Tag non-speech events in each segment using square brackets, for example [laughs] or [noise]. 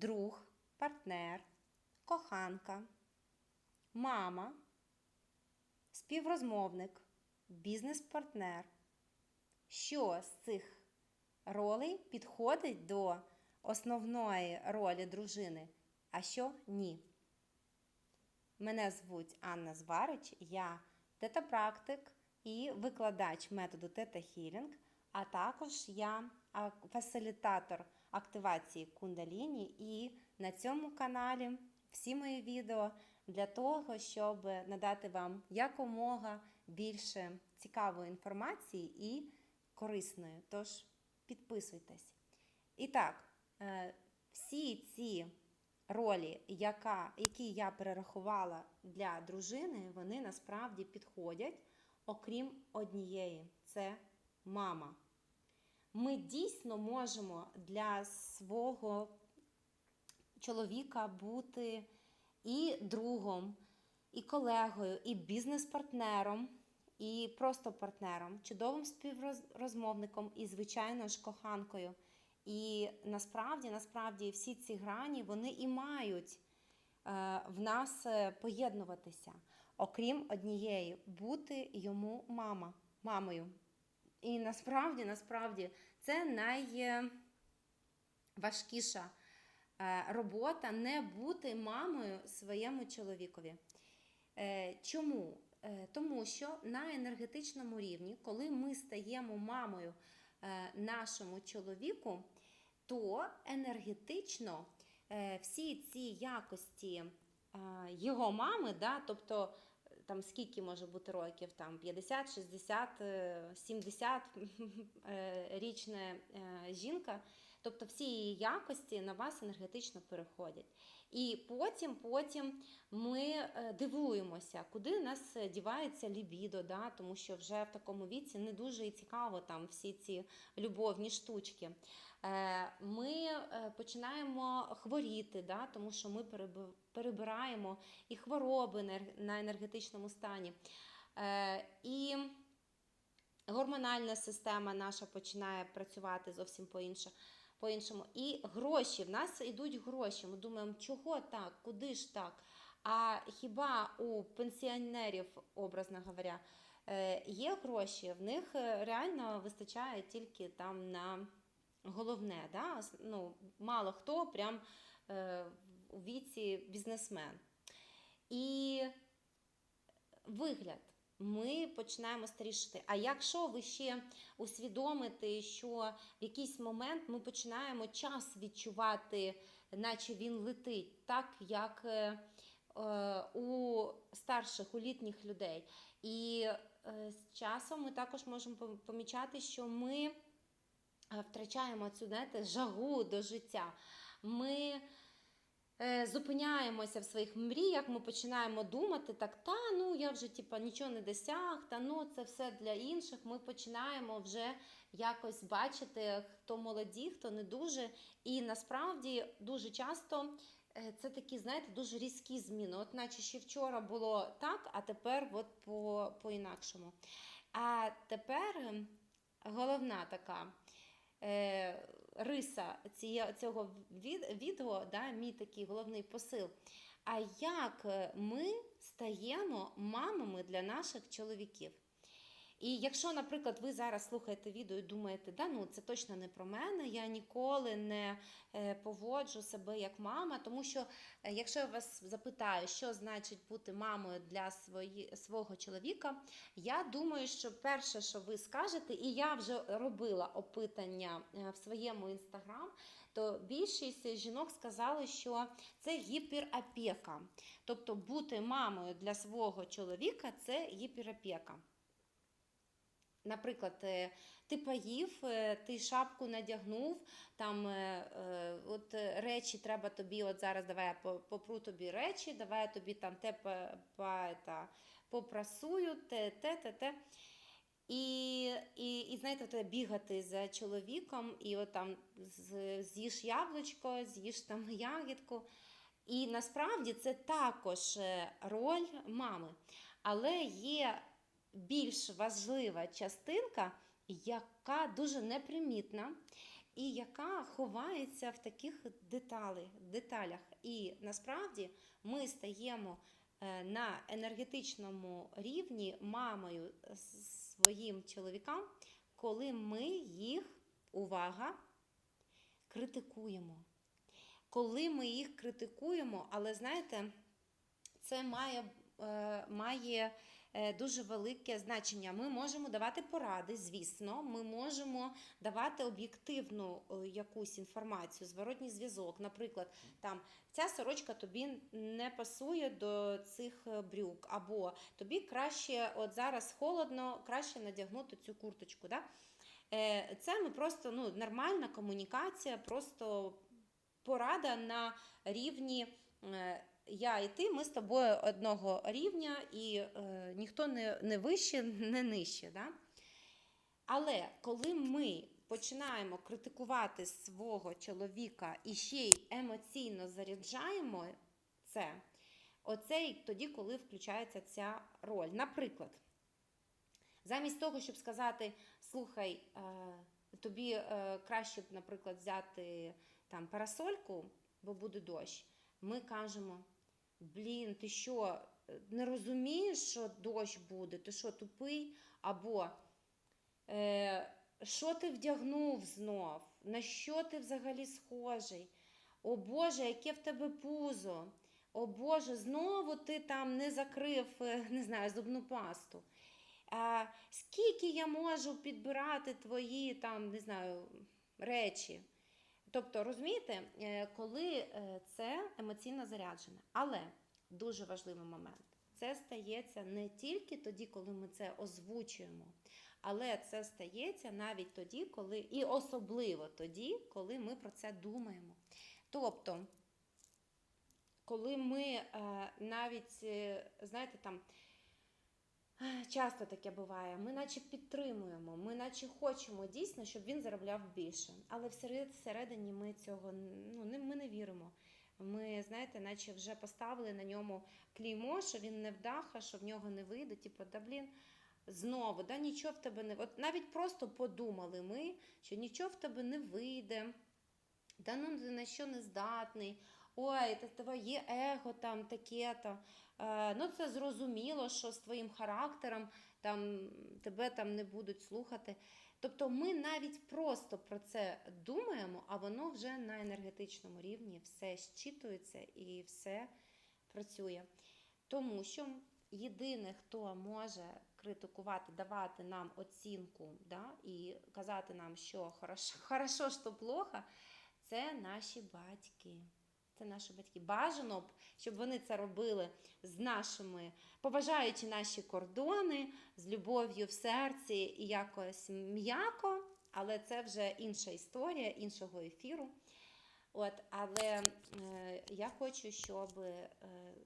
друг, партнер, коханка, мама, співрозмовник, бізнес-партнер. Що з цих ролей підходить до основної ролі дружини, а що ні? Мене звуть Анна Зварич, я тета-практик і викладач методу Тета Хілінг, а також я фасилітатор активації кундаліні. І на цьому каналі всі мої відео для того, щоб надати вам якомога більше цікавої інформації і корисної. Тож підписуйтесь. І так, е, всі ці ролі, яка, які я перерахувала для дружини, вони насправді підходять, окрім однієї це мама. Ми дійсно можемо для свого чоловіка бути і другом, і колегою, і бізнес-партнером, і просто партнером, чудовим співрозмовником і, звичайно ж, коханкою. І насправді, насправді, всі ці грані вони і мають е, в нас е, поєднуватися, окрім однієї, бути йому мама, мамою. І насправді, насправді, це найважкіша е, робота не бути мамою своєму чоловікові. Е, Чому? Е, Тому що на енергетичному рівні, коли ми стаємо мамою нашому чоловіку, то енергетично всі ці якості його мами, да, тобто там скільки може бути років, там 50, 60, е, 70 [laughs] е, річна жінка, тобто всі її якості на вас енергетично переходять. І потім, потім ми е, дивуємося, куди нас е, дівається лібідо, да? тому що вже в такому віці не дуже і цікаво там всі ці любовні штучки. Е, Ми починаємо хворіти, да? тому що ми перебираємо і хвороби на енергетичному стані. І гормональна система наша починає працювати зовсім по-інше- по-іншому. І гроші, в нас йдуть гроші. Ми думаємо, чого так, куди ж так? А хіба у пенсіонерів, образно говоря, е, є гроші, в них е, реально вистачає тільки там на головне. Да? Ну, мало хто прям е, у віці бізнесмен. І вигляд. Ми починаємо старішати. А якщо ви ще усвідомите, що в якийсь момент ми починаємо час відчувати, наче він летить, так як е, е, у старших, у літніх людей. І е, з часом ми також можемо помічати, що ми втрачаємо цю знаєте, жагу до життя. Ми зупиняємося в своїх мріях, ми починаємо думати, так, та ну я вже типа, нічого не досяг, та ну це все для інших. Ми починаємо вже якось бачити, хто молоді, хто не дуже. І насправді дуже часто. е, Це такі, знаєте, дуже різкі зміни. От наче ще вчора було так, а тепер от по, по-інакшому. А тепер головна така е, риса цього від- відео, да, мій такий головний посил. А як е, ми стаємо мамами для наших чоловіків? І якщо, наприклад, ви зараз слухаєте відео і думаєте, да, ну це точно не про мене, я ніколи не е, поводжу себе як мама, тому що е, якщо я вас запитаю, що значить бути мамою для свої, свого чоловіка, я думаю, що перше, що ви скажете, і я вже робила опитання е, в своєму інстаграм, то більшість жінок сказали, що це гіперопека. Тобто бути мамою для свого чоловіка це гіперопека. Наприклад, е, ти поїв, е, ти шапку надягнув, там е, от речі треба тобі, от зараз давай я попру тобі речі, давай я тобі там те та, попрасую, те, те, те. І, і, і знаєте, те, бігати за чоловіком, і от там з'їж яблучко, з'їж там [laughs] ягідку. І насправді це також роль мами. Але є більш важлива частинка, яка дуже непримітна. і яка ховається в таких деталях. деталях. І насправді ми стаємо е, на енергетичному рівні мамою своїм чоловікам, коли ми їх, увага, критикуємо. Коли ми їх критикуємо, але знаєте, це має, е, має дуже велике значення. Ми можемо давати поради, звісно, ми можемо давати об'єктивну е, якусь інформацію, зворотній зв'язок. Наприклад, там ця сорочка тобі не пасує до цих е, брюк, або тобі краще, от зараз холодно, краще надягнути цю курточку. Да? Е, Це ми просто ну, нормальна комунікація, просто порада на рівні. Я і ти, ми з тобою одного рівня, і е, ніхто не, не вище, [laughs] не нижче. Да? Але коли ми починаємо критикувати свого чоловіка і ще й емоційно заряджаємо це, оце і тоді, коли включається ця роль. Наприклад, замість того, щоб сказати, слухай, е, тобі е, краще б, наприклад, взяти там парасольку, бо буде дощ, ми кажемо. Блін, ти що, не розумієш, що дощ буде? Ти що, тупий? Або е, що ти вдягнув знов? На що ти взагалі схожий? О Боже, яке в тебе пузо? О Боже, знову ти там не закрив, е, не знаю, зубну пасту. А, скільки я можу підбирати твої там, не знаю, речі? Тобто, розумієте, е, коли е, це емоційно заряджене. Але дуже важливий момент. Це стається не тільки тоді, коли ми це озвучуємо, але це стається навіть тоді, коли, і особливо тоді, коли ми про це думаємо. Тобто, коли ми е, навіть, знаєте, там. Часто таке буває. Ми наче підтримуємо, ми наче хочемо дійсно, щоб він заробляв більше. Але всередині ми цього ну, ми не віримо. Ми, знаєте, наче вже поставили на ньому клеймо, що він не вдаха, що в нього не вийде. Типу, да блін, знову, да, нічого в тебе не От навіть просто подумали ми, що нічого в тебе не вийде, да ну на що не здатний. Ой, це твоє его там таке-то. Е, ну, це зрозуміло, що з твоїм характером там, тебе там не будуть слухати. Тобто ми навіть просто про це думаємо, а воно вже на енергетичному рівні все щитується і все працює. Тому що єдине, хто може критикувати, давати нам оцінку да, і казати нам, що хорошо, [laughs] хорошо що плохо, це наші батьки. Це наші батьки. Бажано б, щоб вони це робили з нашими, поважаючи наші кордони, з любов'ю в серці і якось м'яко, але це вже інша історія, іншого ефіру. От, Але е, я хочу, щоб е,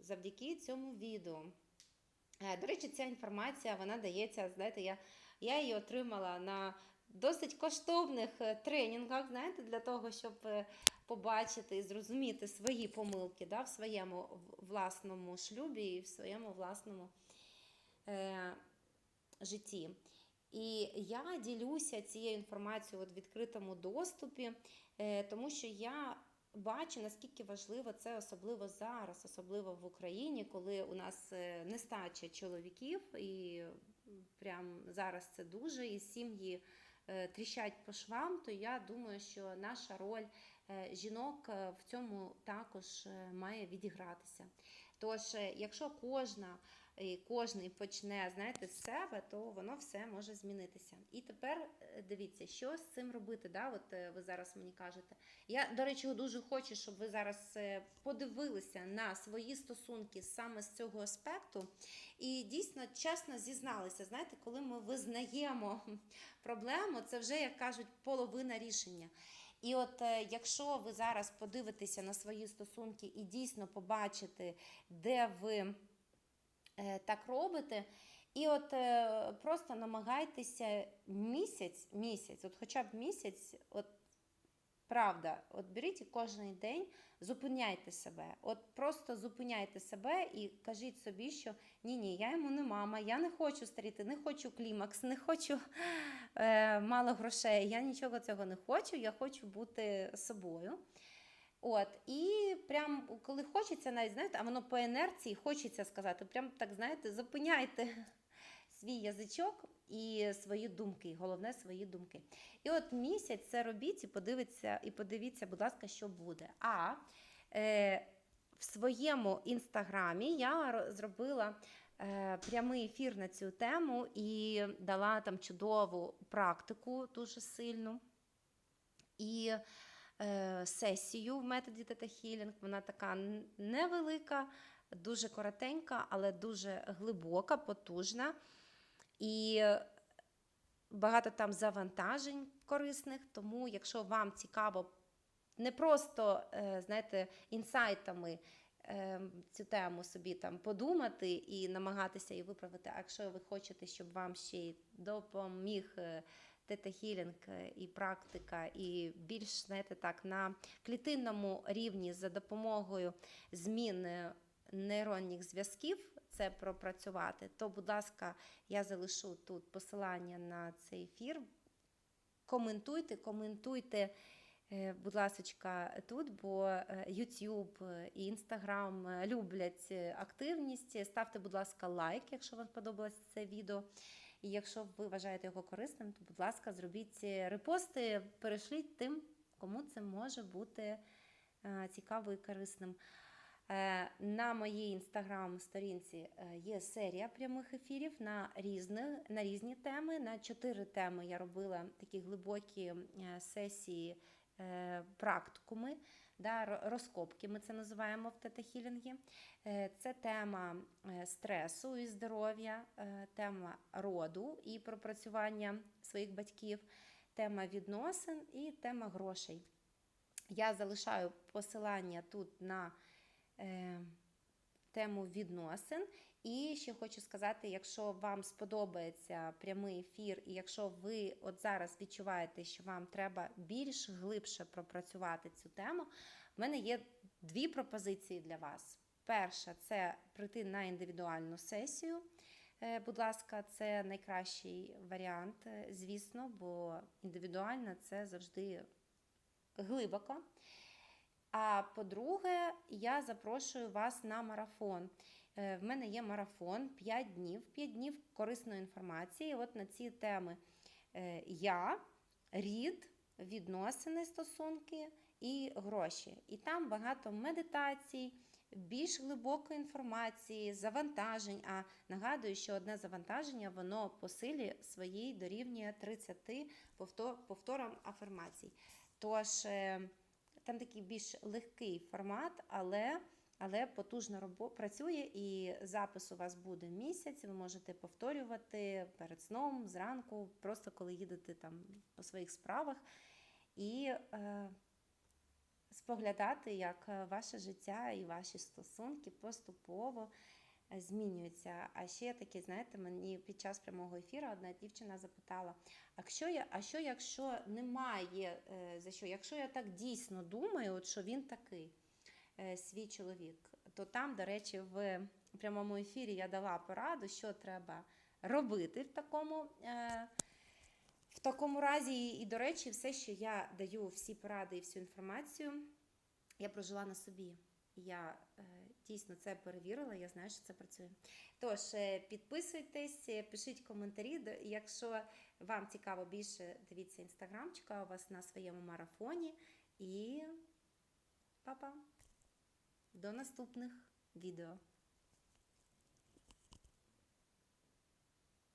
завдяки цьому відео. Е, до речі, ця інформація вона дається, знаєте, я, я її отримала на досить коштовних е, тренінгах, знаєте, для того, щоб. Е, побачити і зрозуміти свої помилки да, в своєму власному шлюбі і в своєму власному е, житті. І я ділюся цією інформацією в відкритому доступі, е, тому що я бачу, наскільки важливо це, особливо зараз, особливо в Україні, коли у нас е, нестача чоловіків, і прямо зараз це дуже, і сім'ї тріщать по швам, то я думаю, що наша роль Е, жінок е, в цьому також е, має відігратися. Тож, якщо кожна і кожний почне знаєте, з себе, то воно все може змінитися. І тепер дивіться, що з цим робити. Да? От ви зараз мені кажете. Я, до речі, дуже хочу, щоб ви зараз подивилися на свої стосунки саме з цього аспекту. І дійсно чесно зізналися. Знаєте, коли ми визнаємо проблему, це вже, як кажуть, половина рішення. І от е, якщо ви зараз подивитеся на свої стосунки і дійсно побачите, де ви е, так робите, і от е, просто намагайтеся місяць, місяць, от хоча б місяць, от Правда, от беріть і кожен день зупиняйте себе. От просто зупиняйте себе і кажіть собі, що ні, ні, я йому не мама, я не хочу старіти, не хочу клімакс, не хочу е, мало грошей. Я нічого цього не хочу, я хочу бути собою. От, і прям коли хочеться, навіть знаєте, а воно по інерції хочеться сказати, прям так знаєте, зупиняйте [laughs] свій язичок і свої думки. Головне свої думки. І от місяць це робіть і подивіться, і подивіться, будь ласка, що буде. А е, в своєму інстаграмі я зробила е, прямий ефір на цю тему і дала там чудову практику, дуже сильну. І сесію в методі Тета Хілінг. Вона така невелика, дуже коротенька, але дуже глибока, потужна. І багато там завантажень корисних. Тому, якщо вам цікаво не просто, е, знаєте, інсайтами е, цю тему собі там подумати і намагатися її виправити, а якщо ви хочете, щоб вам ще й допоміг. Тета Хілінг е, і практика, і більш знаєте, так на клітинному рівні за допомогою змін е, нейронних зв'язків це пропрацювати, то, будь ласка, я залишу тут посилання на цей ефір. Коментуйте, коментуйте, е, будь ласка, тут, бо е, YouTube і Instagram люблять активність. Ставте, будь ласка, лайк, якщо вам сподобалось це відео. І якщо ви вважаєте його корисним, то, будь ласка, зробіть репости, перешліть тим, кому це може бути е, цікаво і корисним. Е, На моїй інстаграм-сторінці е, є серія прямих ефірів на різні, на різні теми. На чотири теми я робила такі глибокі сесії, практикуми, да, розкопки. Ми це називаємо в тета-хілінгі. Е, Це тема е, стресу і здоров'я, е, тема роду і пропрацювання своїх батьків, тема відносин і тема грошей. Я залишаю посилання тут на тему відносин. І ще хочу сказати, якщо вам сподобається прямий ефір, і якщо ви от зараз відчуваєте, що вам треба більш глибше пропрацювати цю тему, в мене є дві пропозиції для вас. Перша це прийти на індивідуальну сесію. Е, Будь ласка, це найкращий варіант, е, звісно, бо індивідуальна це завжди глибоко. А по-друге, я запрошую вас на марафон. Е, В мене є марафон 5 днів, 5 днів корисної інформації. От на ці теми е, я, рід, відносини, стосунки і гроші. І там багато медитацій, більш глибокої інформації, завантажень. А нагадую, що одне завантаження воно по силі своїй дорівнює 30 повтор- повторам афірмацій. Тож е, там такий більш легкий формат, але, але потужно робо- працює, і запис у вас буде місяць. Ви можете повторювати перед сном, зранку, просто коли їдете там по своїх справах. І е, споглядати, як е, ваше життя і ваші стосунки поступово е, змінюються. А ще таке, знаєте, мені під час прямого ефіру одна дівчина запитала: а що я, а що якщо немає е, за що? Якщо я так дійсно думаю, от що він такий свій чоловік, то там, до речі, в прямому ефірі я дала пораду, що треба робити в такому. Е, в такому разі, і, до речі, все, що я даю, всі поради і всю інформацію, я прожила на собі. Я е, дійсно це перевірила, я знаю, що це працює. Тож, е, підписуйтесь, е, пишіть коментарі. Якщо вам цікаво більше, дивіться інстаграм, чекаю вас на своєму марафоні. І па-па! До наступних відео.